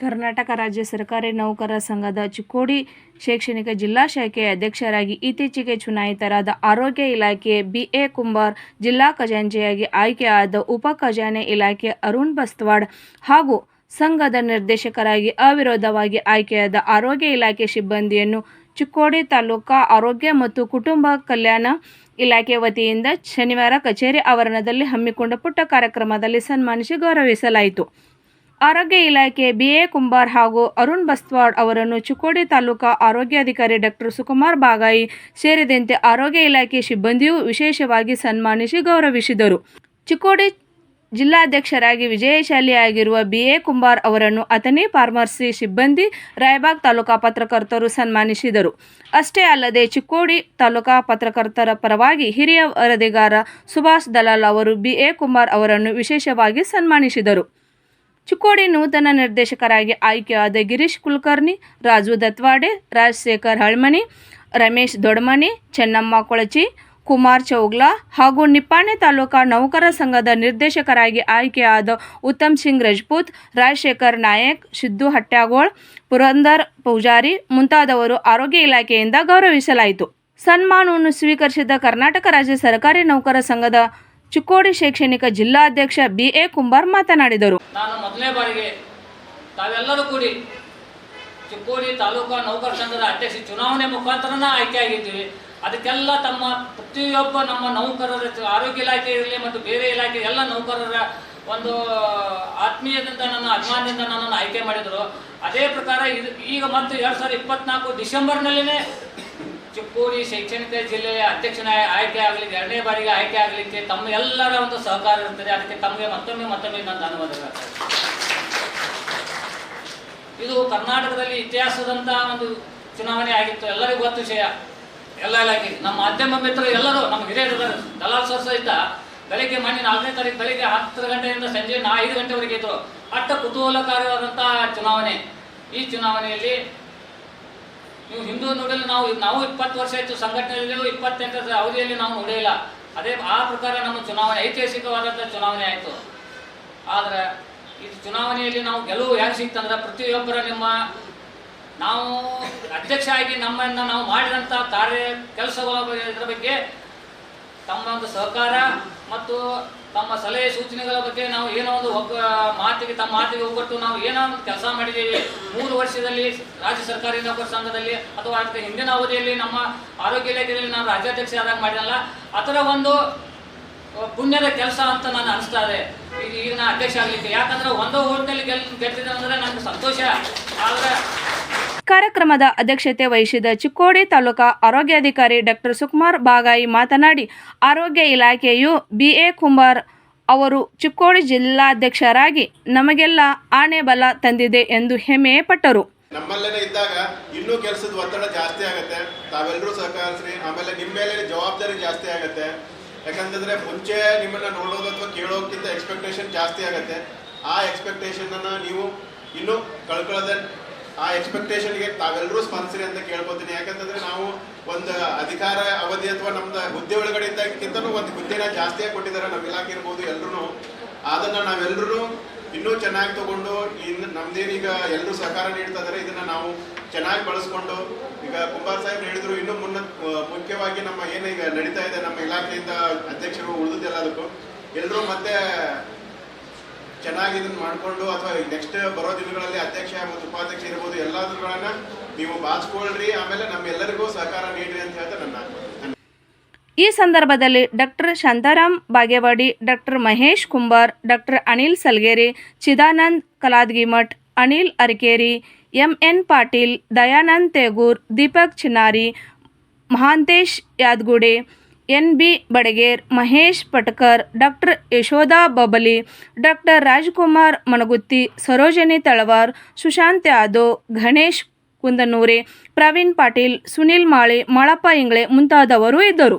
ಕರ್ನಾಟಕ ರಾಜ್ಯ ಸರ್ಕಾರಿ ನೌಕರರ ಸಂಘದ ಚಿಕ್ಕೋಡಿ ಶೈಕ್ಷಣಿಕ ಜಿಲ್ಲಾ ಶಾಖೆಯ ಅಧ್ಯಕ್ಷರಾಗಿ ಇತ್ತೀಚೆಗೆ ಚುನಾಯಿತರಾದ ಆರೋಗ್ಯ ಇಲಾಖೆ ಬಿ ಎ ಕುಂಬಾರ್, ಜಿಲ್ಲಾ ಖಜಾಂಚೆಯಾಗಿ ಆಯ್ಕೆಯಾದ ಉಪ ಖಜಾನೆ ಇಲಾಖೆ ಅರುಣ್ ಬಸ್ತವಾಡ್ ಹಾಗೂ ಸಂಘದ ನಿರ್ದೇಶಕರಾಗಿ ಅವಿರೋಧವಾಗಿ ಆಯ್ಕೆಯಾದ ಆರೋಗ್ಯ ಇಲಾಖೆ ಸಿಬ್ಬಂದಿಯನ್ನು ಚಿಕ್ಕೋಡಿ ತಾಲೂಕಾ ಆರೋಗ್ಯ ಮತ್ತು ಕುಟುಂಬ ಕಲ್ಯಾಣ ಇಲಾಖೆ ವತಿಯಿಂದ ಶನಿವಾರ ಕಚೇರಿ ಆವರಣದಲ್ಲಿ ಹಮ್ಮಿಕೊಂಡ ಪುಟ್ಟ ಕಾರ್ಯಕ್ರಮದಲ್ಲಿ ಸನ್ಮಾನಿಸಿ ಗೌರವಿಸಲಾಯಿತು. ಆರೋಗ್ಯ ಇಲಾಖೆ ಬಿ ಎ ಕುಂಬಾರ್ ಹಾಗೂ ಅರುಣ್ ಬಸ್ವಾಡ್ ಅವರನ್ನು ಚಿಕ್ಕೋಡಿ ತಾಲೂಕಾ ಆರೋಗ್ಯಾಧಿಕಾರಿ ಡಾಕ್ಟರ್ ಸುಕುಮಾರ್ ಬಾಗಾಯಿ ಸೇರಿದಂತೆ ಆರೋಗ್ಯ ಇಲಾಖೆ ಸಿಬ್ಬಂದಿಯೂ ವಿಶೇಷವಾಗಿ ಸನ್ಮಾನಿಸಿ ಗೌರವಿಸಿದರು. ಚಿಕ್ಕೋಡಿ ಜಿಲ್ಲಾಧ್ಯಕ್ಷರಾಗಿ ವಿಜಯಶಾಲಿಯಾಗಿರುವ ಬಿ ಎ ಕುಂಬಾರ್ ಅವರನ್ನು ಅಥನಿ ಫಾರ್ಮರ್ಸಿ ಸಿಬ್ಬಂದಿ ರಾಯಬಾಗ್ ತಾಲೂಕಾ ಪತ್ರಕರ್ತರು ಸನ್ಮಾನಿಸಿದರು. ಅಷ್ಟೇ ಅಲ್ಲದೆ ಚಿಕ್ಕೋಡಿ ತಾಲೂಕಾ ಪತ್ರಕರ್ತರ ಪರವಾಗಿ ಹಿರಿಯ ವರದಿಗಾರ ಸುಭಾಷ್ ದಲಾಲ್ ಅವರು ಬಿ ಎ ಕುಂಬಾರ್ ಅವರನ್ನು ವಿಶೇಷವಾಗಿ ಸನ್ಮಾನಿಸಿದರು. ಚಿಕ್ಕೋಡಿ ನೂತನ ನಿರ್ದೇಶಕರಾಗಿ ಆಯ್ಕೆಯಾದ ಗಿರೀಶ್ ಕುಲಕರ್ಣಿ, ರಾಜು ದತ್ವಾಡೆ, ರಾಜಶೇಖರ್ ಹಳ್ಮನಿ ರಮೇಶ್ ದೊಡ್ಮನಿ ಚೆನ್ನಮ್ಮ ಕೊಳಚಿ, ಕುಮಾರ್ ಚೌಗ್ಲಾ ಹಾಗೂ ನಿಪ್ಪಾಣೆ ತಾಲೂಕಾ ನೌಕರ ಸಂಘದ ನಿರ್ದೇಶಕರಾಗಿ ಆಯ್ಕೆಯಾದ ಉತ್ತಮ್ ಸಿಂಗ್ ರಜಪೂತ್, ರಾಜಶೇಖರ್ ನಾಯಕ್, ಸಿದ್ದು ಹಟ್ಯಾಗೋಳ್, ಪುರಂದರ್ ಪೂಜಾರಿ ಮುಂತಾದವರು ಆರೋಗ್ಯ ಇಲಾಖೆಯಿಂದ ಗೌರವಿಸಲಾಯಿತು. ಸನ್ಮಾನವನ್ನು ಸ್ವೀಕರಿಸಿದ ಕರ್ನಾಟಕ ರಾಜ್ಯ ಸರ್ಕಾರಿ ನೌಕರ ಸಂಘದ ಚಿಕ್ಕೋಡಿ ಶೈಕ್ಷಣಿಕ ಜಿಲ್ಲಾಧ್ಯಕ್ಷ ಬಿ ಎ ಕುಂಬಾರ್ ಮಾತನಾಡಿದರು. ನಾನು ಮೊದಲನೇ ಬಾರಿಗೆ ತಾವೆಲ್ಲರೂ ಕೂಡಿ ಚಿಕ್ಕೋಡಿ ತಾಲೂಕಾ ನೌಕರ ಸಂಘದ ಅಧ್ಯಕ್ಷ ಚುನಾವಣೆ ಆಯ್ಕೆ ಆಗಿದ್ದೀವಿ ಅದಕ್ಕೆಲ್ಲ ತಮ್ಮ ಪ್ರತಿಯೊಬ್ಬ ನಮ್ಮ ನೌಕರರ ಆರೋಗ್ಯ ಇಲಾಖೆ ಇರಲಿ ಮತ್ತು ಬೇರೆ ಇಲಾಖೆ ಎಲ್ಲ ನೌಕರರ ಒಂದು ಆತ್ಮೀಯದಿಂದ ನನ್ನ ಅಭಿಮಾನದಿಂದ ನನ್ನನ್ನು ಆಯ್ಕೆ ಮಾಡಿದರು. ಅದೇ ಪ್ರಕಾರ ಇದು ಈಗ ಮತ್ತು ಎರಡು ಸಾವಿರದ ಇಪ್ಪತ್ನಾಲ್ಕು ಡಿಸೆಂಬರ್ನಲ್ಲಿನೇ ಚಿಕ್ಕೋಡಿ ಶೈಕ್ಷಣಿಕ ಜಿಲ್ಲೆಯ ಅಧ್ಯಕ್ಷನ ಆಯ್ಕೆ ಆಗಲಿಕ್ಕೆ ಎರಡನೇ ಬಾರಿಗೆ ಆಯ್ಕೆ ಆಗಲಿಕ್ಕೆ ತಮ್ಮ ಎಲ್ಲರ ಒಂದು ಸಹಕಾರ ಇರ್ತದೆ ಅದಕ್ಕೆ ತಮಗೆ ಮತ್ತೊಮ್ಮೆ ಮತ್ತೊಮ್ಮೆ ನನ್ನ ಧನ್ಯವಾದಗಳು ಇದು ಕರ್ನಾಟಕದಲ್ಲಿ ಇತಿಹಾಸದಂತಹ ಒಂದು ಚುನಾವಣೆ ಆಗಿತ್ತು. ಎಲ್ಲರಿಗೂ ಗೊತ್ತು ವಿಷಯ. ಎಲ್ಲ ಇಲಾಖೆ ನಮ್ಮ ಮಾಧ್ಯಮ ಮಿತ್ರರು ಎಲ್ಲರೂ, ನಮ್ಮ ಹಿರಿಯರು. ದಲಾಲ್ ಸರ್ ಸಹಿತ ಬೆಳಿಗ್ಗೆ ಮಣ್ಣಿನ ನಾಲ್ಕನೇ ತಾರೀಕು ಬೆಳಿಗ್ಗೆ ಹತ್ತು ಗಂಟೆಯಿಂದ ಸಂಜೆ ನಾ ಐದು ಗಂಟೆವರೆಗೆ ಇತ್ತು. ಅಟ್ಟ ಕುತೂಹಲಕಾರಿಯಾದಂತಹ ಚುನಾವಣೆ. ಈ ಚುನಾವಣೆಯಲ್ಲಿ ನೀವು ಹಿಂದೂ ನೋಡಲು ನಾವು ನಾವು ಇಪ್ಪತ್ತು ವರ್ಷ ಆಯಿತು ಸಂಘಟನೆಯಲ್ಲಿ ಇಪ್ಪತ್ತೆಂಟು ಅವಧಿಯಲ್ಲಿ ನಾವು ನೋಡಿಲ್ಲ ಅದೇ ಆ ಪ್ರಕಾರ ನಮ್ಮ ಚುನಾವಣೆ ಐತಿಹಾಸಿಕವಾದಂಥ ಚುನಾವಣೆ ಆಯಿತು. ಆದರೆ ಈ ಚುನಾವಣೆಯಲ್ಲಿ ನಾವು ಗೆಲುವು ಹೇಗೆ ಸಿಕ್ತಂದ್ರೆ ಪ್ರತಿಯೊಬ್ಬರ ನಿಮ್ಮ ನಾವು ಅಧ್ಯಕ್ಷ ಆಗಿ ನಮ್ಮನ್ನು ನಾವು ಮಾಡಿದಂಥ ಕಾರ್ಯ ಕೆಲಸಗಳ ಇದರ ಬಗ್ಗೆ ತಮ್ಮ ಒಂದು ಸಹಕಾರ ಮತ್ತು ತಮ್ಮ ಸಲಹೆ ಸೂಚನೆಗಳ ಬಗ್ಗೆ ನಾವು ಏನೋ ಒಂದು ಮಾತಿಗೆ, ತಮ್ಮ ಮಾತಿಗೆ ಒಗ್ಗಟ್ಟು ನಾವು ಏನೋ ಒಂದು ಕೆಲಸ ಮಾಡಿದ್ದೀವಿ. ಮೂರು ವರ್ಷದಲ್ಲಿ ರಾಜ್ಯ ಸರ್ಕಾರಿ ನೌಕರ ಸಂಘದಲ್ಲಿ ಅಥವಾ ಅದಕ್ಕೆ ಹಿಂದಿನ ಅವಧಿಯಲ್ಲಿ ನಮ್ಮ ಆರೋಗ್ಯ ಇಲಾಖೆಯಲ್ಲಿ ನಾನು ರಾಜ್ಯಾಧ್ಯಕ್ಷ ಆದಾಗ ಮಾಡಿದಲ್ಲ ಅದರ ಒಂದು ಪುಣ್ಯದ ಕೆಲಸ ಅಂತ ನಾನು ಅನಿಸ್ತಾ ಇದೆ. ಈಗ ನಾನು ಅಧ್ಯಕ್ಷ ಆಗಲಿಕ್ಕೆ. ಯಾಕಂದ್ರೆ ಒಂದೋ ಓಟ್ನಲ್ಲಿ ಗೆಲ್ ಗೆದ್ದಿದೆ ಅಂದ್ರೆ ನನಗೆ ಸಂತೋಷ. ಆದರೆ ಕಾರ್ಯಕ್ರಮದ ಅಧ್ಯಕ್ಷತೆ ವಹಿಸಿದ ಚಿಕ್ಕೋಡಿ ತಾಲೂಕಾ ಆರೋಗ್ಯಾಧಿಕಾರಿ ಡಾಕ್ಟರ್ ಸುಕುಮಾರ್ ಬಾಗಾಯಿ ಮಾತನಾಡಿ, ಆರೋಗ್ಯ ಇಲಾಖೆಯು ಬಿಎ ಕುಮಾರ್ ಅವರು ಚಿಕ್ಕೋಡಿ ಜಿಲ್ಲಾಧ್ಯಕ್ಷರಾಗಿ ನಮಗೆಲ್ಲ ಆಣೆ ಬಲ ತಂದಿದೆ ಎಂದು ಹೆಮ್ಮೆ ಪಟ್ಟರು ನಮ್ಮಲ್ಲೇ ಇದ್ದಾಗ ಇನ್ನೂ ಕೆಲಸದ ಒತ್ತಡ ಜಾಸ್ತಿ ಆಗುತ್ತೆ. ತಾವೆಲ್ಲರೂ ಸಹಕರಿಸ್ರಿ. ಆಮೇಲೆ ನಿಮ್ಮ ಮೇಲೆ ಜವಾಬ್ದಾರಿ ಜಾಸ್ತಿ ಆಗುತ್ತೆ. ಯಾಕಂತಂದ್ರೆ ಮುಂಚೆ ನಿಮ್ಮನ್ನ ನೋಡೋದು ಅಥವಾ ಕೇಳೋಕ್ಕಿಂತ ಎಕ್ಸ್ಪೆಕ್ಟೇಷನ್ ಜಾಸ್ತಿ ಆಗುತ್ತೆ. ಆ ಎಕ್ಸ್ಪೆಕ್ಟೇಷನ್ ಅನ್ನ ನೀವು ಇನ್ನೂ ಕಳ್ಕೊಳ್ಳೋದೆ ಆ ಎಕ್ಸ್ಪೆಕ್ಟೇಷನ್ಗೆ ತಾವೆಲ್ಲರೂ ಸ್ಪಂದಿಸ್ರಿ ಅಂತ ಕೇಳ್ಕೊತೀನಿ. ಯಾಕಂತಂದ್ರೆ ನಾವು ಒಂದು ಅಧಿಕಾರ ಅವಧಿ ಅಥವಾ ನಮ್ದು ಹುದ್ದೆ ಒಳಗಡೆ ಇದ್ದಾಗಿಂತನೂ ಒಂದು ಹುದ್ದೆನ ಜಾಸ್ತಿಯಾಗಿ ಕೊಟ್ಟಿದ್ದಾರೆ. ನಮ್ಮ ಇಲಾಖೆ ಇರ್ಬೋದು ಎಲ್ಲರೂ ಅದನ್ನ ನಾವೆಲ್ಲರೂ ಇನ್ನೂ ಚೆನ್ನಾಗಿ ತಗೊಂಡು ಇನ್ನು ನಮ್ದೇನೀಗ ಎಲ್ಲರೂ ಸಹಕಾರ ನೀಡ್ತಾ ಇದ್ದಾರೆ ಇದನ್ನ ನಾವು ಚೆನ್ನಾಗಿ ಬಳಸ್ಕೊಂಡು ಈಗ ಕುಂಬಾರ್ ಸಾಹೇಬ್ ಹೇಳಿದ್ರು, ಇನ್ನೂ ಮುನ್ನ ಮುಖ್ಯವಾಗಿ ನಮ್ಮ ಏನೀಗ ನಡೀತಾ ಇದೆ, ನಮ್ಮ ಇಲಾಖೆಯಿಂದ ಅಧ್ಯಕ್ಷರು ಉಳಿದೆಲ್ಲದಕ್ಕೂ ಎಲ್ಲರೂ ಮತ್ತೆ ಚೆನ್ನಾಗಿ ಇದನ್ನ ಮಾಡಿಕೊಂಡು ಅಥವಾ ನೆಕ್ಸ್ಟ್ ಬರೋ ದಿನಗಳಲ್ಲಿ ಅಧ್ಯಕ್ಷ ಮತ್ತು ಉಪಾಧ್ಯಕ್ಷ ಇರ್ಬೋದು ಎಲ್ಲದನ್ನ ನೀವು ಬಾಚ್ಕೊಳ್ರಿ, ಆಮೇಲೆ ನಮ್ಮೆಲ್ಲರಿಗೂ ಸಹಕಾರ ನೀಡ್ರಿ ಅಂತ ಹೇಳ್ತಾ ನನ್ನ. ಈ ಸಂದರ್ಭದಲ್ಲಿ doctor Shantaram Bagewadi, doctor Mahesh Kumbar, doctor Anil Salgeri, Chidanand Kaladgimath Anil Arikeri M N Patil, Dayanand Tegur, Deepak Chinnari, Mahantesh Yadgude N B Badager, Mahesh Patkar, doctor Yashoda Babali, doctor Rajkumar Managutti, Sarojini Talwar, Sushant Yadav, Ganesh Kundanure, Praveen Patil, Sunil Male, Malappa Ingle ಮುಂತಾದವರು ಇದ್ದರು.